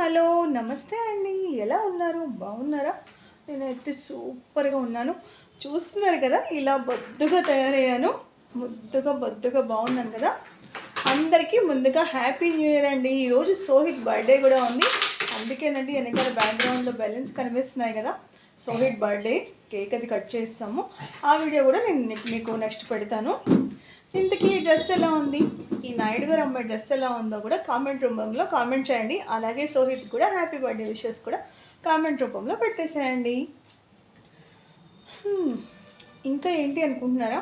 Hello నమస్తే అండి. ఎలా ఉన్నారు? బాగున్నారా? నేనైతే సూపర్గా ఉన్నాను. చూస్తున్నారు కదా ఇలా బొద్దుగా తయారయ్యాను. ముద్దుగా బొద్దుగా బాగున్నాను కదా. అందరికీ ముందుగా హ్యాపీ న్యూ ఇయర్ అండి. ఈరోజు సోహిత్ బర్త్డే కూడా ఉంది. అందుకేనండి వెనకాల బ్యాక్గ్రౌండ్లో బెలూన్స్ కనిపిస్తున్నాయి కదా. సోహిత్ బర్త్డే కేక్ అది కట్ చేస్తాము. ఆ వీడియో కూడా నేను మీకు నెక్స్ట్ పెడతాను. ఇంతకీ ఈ డ్రెస్ ఎలా ఉంది? ఈ నాయుడు గారు అమ్మాయి డ్రెస్ ఎలా ఉందో కూడా కామెంట్ రూపంలో కామెంట్ చేయండి. అలాగే సోహిత్ కూడా హ్యాపీ బర్త్డే విషెస్ కూడా కామెంట్ రూపంలో పెట్టేసేయండి. ఇంకా ఏంటి అనుకుంటున్నారా?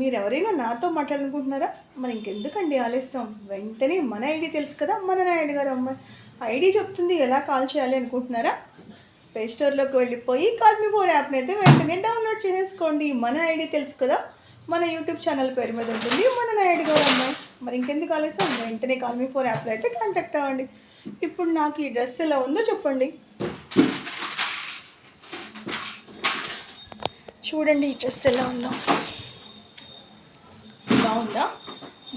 మీరు ఎవరైనా నాతో మాట్లాడాలనుకుంటున్నారా? మరి ఇంకెందుకండి ఆలస్యం? వెంటనే మన ఐడి తెలుసు కదా మన నాయుడు గారు అమ్మాయి ఐడి చెప్తుంది ఎలా కాల్ చేయాలి అనుకుంటున్నారా? ప్లే స్టోర్లోకి వెళ్ళిపోయి కాల్మీ ఫోన్ యాప్ని అయితే వెంటనే డౌన్లోడ్ చేసేసుకోండి. మన ఐడి తెలుసు కదా మన యూట్యూబ్ ఛానల్ పేరు మీద ఉంటుంది. మన నాయుడు గారు అమ్మాయి. మరి ఇంకెందుకు ఆలస్యం? వెంటనే కాల్ మీ యాప్లో అయితే కాంటాక్ట్ అవ్వండి. ఇప్పుడు నాకు ఈ డ్రెస్ ఎలా ఉందో చెప్పండి. చూడండి ఈ డ్రెస్ ఎలా ఉందో. బాగుందా?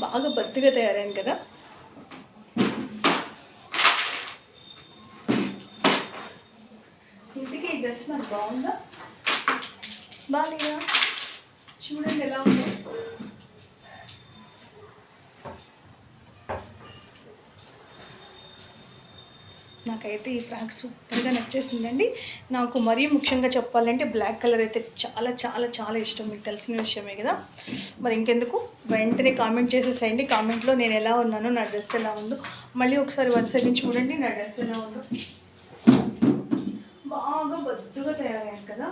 బాగా బద్దుగా తయారైంది కదా. ఇంతకీ ఈ డ్రెస్ నాకు బాగుందా? బాగాలేదా? చూడండి ఎలా ఉందో. నాకైతే ఈ ఫ్రాక్ సూపర్గా నచ్చేసిందండి. నాకు మరీ ముఖ్యంగా చెప్పాలంటే బ్లాక్ కలర్ అయితే చాలా చాలా చాలా ఇష్టం. మీకు తెలిసిన విషయమే కదా. మరి ఇంకెందుకు? వెంటనే కామెంట్ చేసేసేయండి. కామెంట్లో నేను ఎలా ఉన్నానో నా డ్రెస్ ఎలా ఉందో. మళ్ళీ ఒకసారి వన్ చూడండి నా డ్రెస్ ఎలా ఉందో. బాగా బద్దుగా తయారయ్యాను కదా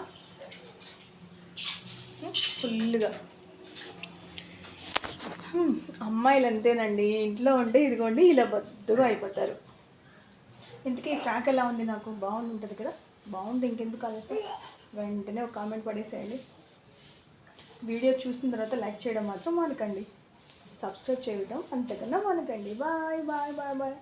ఫుల్గా అమ్మాయిలు అంతేనండి ఇంట్లో ఉంటే ఇదిగోండి ఇలా బద్దుగా అయిపోతారు. ఇంతకీ ఫ్రాక్ ఎలా ఉంది నాకు? బాగుంది ఉంటుంది కదా? బాగుంది ఇంకెందుకు ఆలస్యం? వెంటనే ఒక కామెంట్ పడేసేయండి. వీడియో చూసిన తర్వాత లైక్ చేయడం మాత్రం మానకండి. సబ్స్క్రైబ్ చేయడం అంతకన్నా మానకండి. Bye bye bye bye.